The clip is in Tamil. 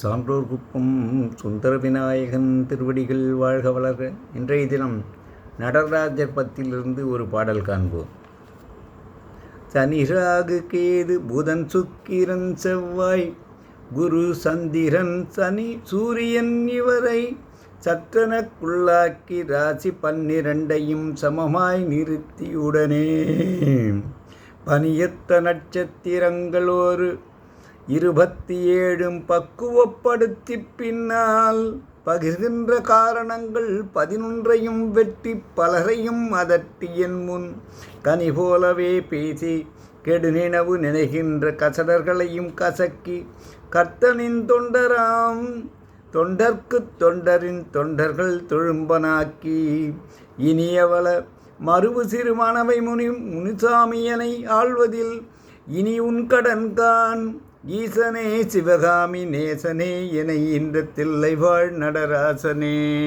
சான்றோர் குப்பம் சுந்தர விநாயகன் திருவடிகள் வாழ்க வளர்க இன்றைய தினம் நடராஜர் பத்திலிருந்து ஒரு பாடல் காண்போம். சனிராகு கேது புதன் சுக்கிரன் செவ்வாய் குரு சந்திரன் சனி சூரியன் இவரை சற்றனக்குள்ளாக்கி ராசி பன்னிரண்டையும் சமமாய் நிறுத்தியுடனே. பனியத்த நட்சத்திரங்கள் ஒரு இருபத்தி ஏழும் பக்குவப்படுத்தி பின்னால் பகிர்கின்ற காரணங்கள் பதினொன்றையும் வெட்டி பலரையும் அதட்டி என் முன். கனி போலவே பேசி கெடுநினவு நினைகின்ற கசடர்களையும் கசக்கி கர்த்தனின் தொண்டராம் தொண்டர்க்கு தொண்டரின் தொண்டர்கள் தொழும்பனாக்கி இனியவள மறுவு சிறுமானவை முனி முனிசாமியனை ஆள்வதில் இனி உன் கடன்கான் ஈசனே சிவகாமி நேசனே என இந்த தில்லை வாழ் நடராசனே.